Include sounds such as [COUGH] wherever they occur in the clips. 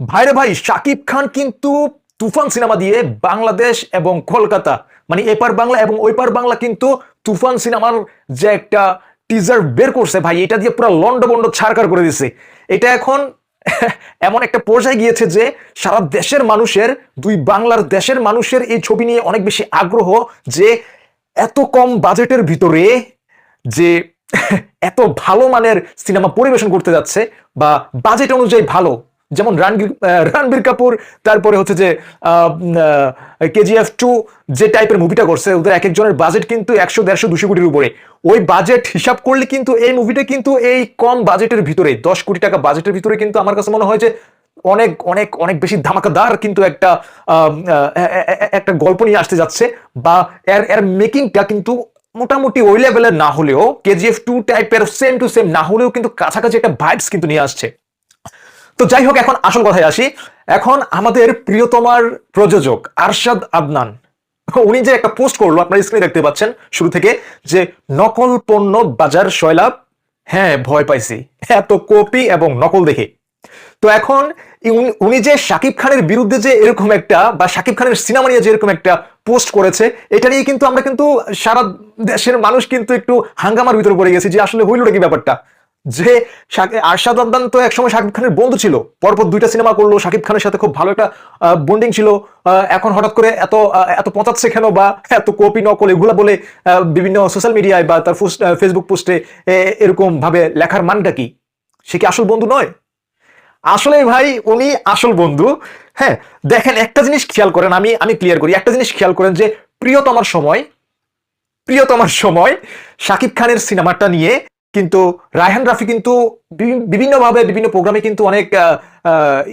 ভাইরে ভাই, শাকিব খান কিন্তু তুফান সিনেমা দিয়ে বাংলাদেশ এবং কলকাতা মানে এপার বাংলা এবং ওইপার বাংলা কিন্তু তুফান সিনেমার যে একটা টিজার বের করছে ভাই, এটা দিয়ে পুরো লন্ডবন্ড ছাড়কার করে দিছে। এটা এখন [LAUGHS] এমন একটা পর্যায়ে গিয়েছে যে সারা দেশের মানুষের, দুই বাংলার দেশের মানুষের এই ছবি নিয়ে অনেক বেশি আগ্রহ যে এত কম বাজেটের ভিতরে যে [LAUGHS] এত ভালো মানের সিনেমা পরিবেশন করতে যাচ্ছে বা বাজেট অনুযায়ী ভালো যেমন রণবীর আহ, রণবীর কাপুর তারপরে হচ্ছে যে কেজিএফ টু যে টাইপের মুভিটা করছে ওদের এক একজনের বাজেট কিন্তু একশো দেড়শো দুশো কোটির উপরে। ওই বাজেট হিসাব করলে কিন্তু এই মুভিটা কিন্তু এই কম বাজেটের ভিতরে দশ কোটি টাকা বাজেটের ভিতরে কিন্তু আমার কাছে মনে হয় যে অনেক অনেক অনেক বেশি ধামাকাদার কিন্তু একটা একটা গল্প নিয়ে আসতে যাচ্ছে বা এর এর মেকিংটা কিন্তু মোটামুটি ওই লেভেলের না হলেও কেজিএফ টু টাইপের সেম টু সেম না হলেও কিন্তু কাছাকাছি একটা ভাইবস কিন্তু নিয়ে আসছে। তো যাই হোক এখন আসল কথায় আসি। এখন আমাদের প্রিয়তমার প্রযোজক আরশাদ আদনান, উনি যে একটা পোস্ট করল, আপনারা স্ক্রিনে দেখতে পাচ্ছেন শুরু থেকে, যে নকল পণ্য বাজার সয়লাভ হ্যাঁ ভয় পাইছি। এত কপি এবং নকল দেখে। তো এখন উনি- যে শাকিব খানের বিরুদ্ধে যে এরকম একটা, বা শাকিব খানের সিনেমা নিয়ে যে এরকম একটা পোস্ট করেছে, এটা নিয়ে কিন্তু আমরা কিন্তু সারা দেশের মানুষ কিন্তু একটু হাঙ্গামার ভিতরে পড়ে গেছি যে আসলে হইলটা কি ব্যাপারটা। যে আরশাদ আদনান তো একসময় শাকিব খানের বন্ধু ছিল। পরপর দুইটা সিনেমা করল। শাকিব খানের সাথে খুব ভালো একটা বন্ডিং ছিল। এখন হঠাৎ করে এত এত পচাচ্ছে কেন বা এত কপি নকল এগুলা বলে বিভিন্ন সোশ্যাল মিডিয়ায় বা তার ফেসবুক পোস্টে এরকম ভাবে লেখার মানটা কি? সে কি আসল বন্ধু নয়? আসলে ভাই, উনি আসল বন্ধু। হ্যাঁ দেখেন, একটা জিনিস খেয়াল করেন, আমি আমি ক্লিয়ার করি। একটা জিনিস খেয়াল করেন যে, প্রিয়তমার সময় প্রিয়তমার সময় শাকিব খানের সিনেমাটা নিয়ে কিন্তু রায়হান রাফি কিন্তু বিভিন্নভাবে, বিভিন্ন প্রোগ্রামে কিন্তু অনেক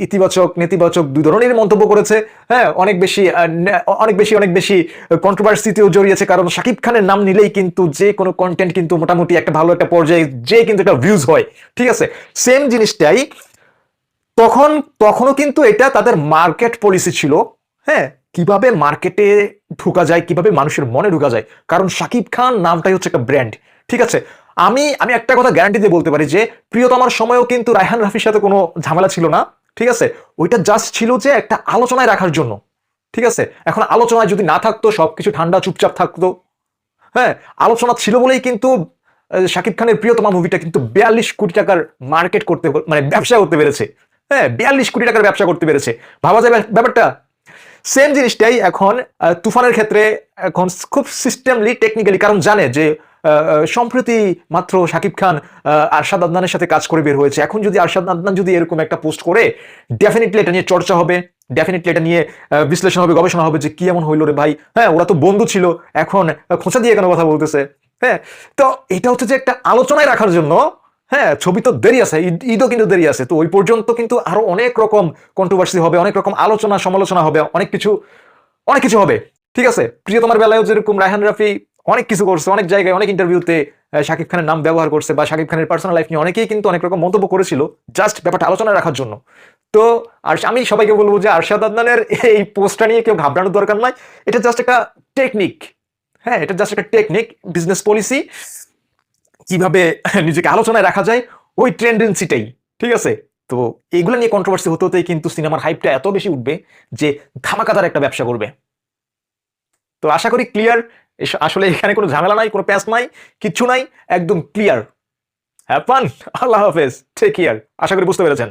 ইতিবাচক, নেতিবাচক দুই ধরনের মন্তব্য করেছে। হ্যাঁ অনেক বেশি অনেক বেশি অনেক বেশি কন্ট্রোভার্সিতেও জড়িয়েছে, কারণ শাকিব খানের নাম নিলেই কিন্তু যে কোনো কন্টেন্ট কিন্তু মোটামুটি একটা ভালো একটা পর্যায়ে যে কিন্তু একটা ভিউজ হয়। ঠিক আছে? সেম জিনিসটাই, তখন, তখনও কিন্তু এটা তাদের মার্কেট পলিসি ছিল। হ্যাঁ কীভাবে মার্কেটে ঢোকা যায়, কীভাবে মানুষের মনে ঢোকা যায়। কারণ শাকিব খান নামটাই হচ্ছে একটা ব্র্যান্ড ঠিক আছে? আমি আমি একটা কথা গ্যারান্টি দিয়ে বলতে পারি যে, প্রিয়তমার সময়ও কিন্তু রায়হান রাফির সাথে কোনো ঝামেলা ছিল না, ঠিক আছে? ওইটা জাস্ট ছিল যে একটা আলোচনায় রাখার জন্য, ঠিক আছে? এখন আলোচনায় যদি না থাকতো, সবকিছু ঠান্ডা চুপচাপ থাকতো। হ্যাঁ আলোচনা ছিল বলেই কিন্তু শাকিব খানের প্রিয়তমা মুভিটা কিন্তু বিয়াল্লিশ কোটি টাকার মার্কেট করতে মানে ব্যবসা করতে পেরেছে। হ্যাঁ বিয়াল্লিশ কোটি টাকার ব্যবসা করতে পেরেছে। ভাবা যায় ব্যাপ- ব্যাপারটা? সেম জিনিসটাই এখন তুফানের ক্ষেত্রে এখন খুব সিস্টেমলি টেকনিক্যালি কারণ জানে যে সম্প্রতি মাত্র শাকিব খান আরশাদ আদনানের সাথে কাজ করে বের হয়েছে। এখন যদি আরশাদ আদনান যদি এরকম একটা পোস্ট করে ডেফিনেটলি এটা নিয়ে চর্চা হবে ডেফিনেটলি এটা নিয়ে বিশ্লেষণ হবে, গবেষণা হবে যে কি এমন হইল রে ভাই। হ্যাঁ ওরা তো বন্ধু ছিল, এখন খোঁচা দিয়ে কেন কথা বলতেছে? হ্যাঁ তো এটা হচ্ছে যে একটা আলোচনায় রাখার জন্য হ্যাঁ ছবি তো দেরি আছে, ঈদ- ঈদও কিন্তু দেরি আছে, তো ওই পর্যন্ত কিন্তু আরও অনেক রকম কন্ট্রোভার্সি হবে, অনেক রকম আলোচনা, সমালোচনা হবে, অনেক কিছু অনেক কিছু হবে। ঠিক আছে? প্রিয়তমার বেলায়ও যেরকম রায়হান রাফি অনেক কিছু করছে, অনেক জায়গায়, অনেক ইন্টারভিউতে শাকিব খানের নাম ব্যবহার করছে বা শাকিব খানের পার্সোনাল লাইফ নিয়ে অনেকেই কিন্তু অনেক রকম মন্তব্য করেছিল জাস্ট ব্যাপারটা আলোচনা রাখার জন্য। তো আর আমি সবাইকে বলব যে আরশাদ আদনানের এই পোস্টটা নিয়ে কেউ ঘাবড়ানোর দরকার নাই, এটা জাস্ট একটা টেকনিক হ্যাঁ এটা জাস্ট একটা টেকনিক বিজনেস পলিসি কীভাবে নিজেকে আলোচনায় রাখা যায়, ওই ট্রেন্ডেন্সিটাই ঠিক আছে? তো এগুলো নিয়ে কন্ট্রোভার্সি হতে হতেই কিন্তু সিনেমার হাইপটা এত বেশি উঠবে যে ধামাকাদার একটা ব্যবসা করবে। তো আশা করি ক্লিয়ার আসলে এখানে কোনো ঝামেলা নাই, কোনো প্যাস নাই, কিচ্ছু নাই, একদম ক্লিয়ার হ্যাপান আল্লাহ হাফেজ। টেক ইয়ার আশা করি বুঝতে পেরেছেন।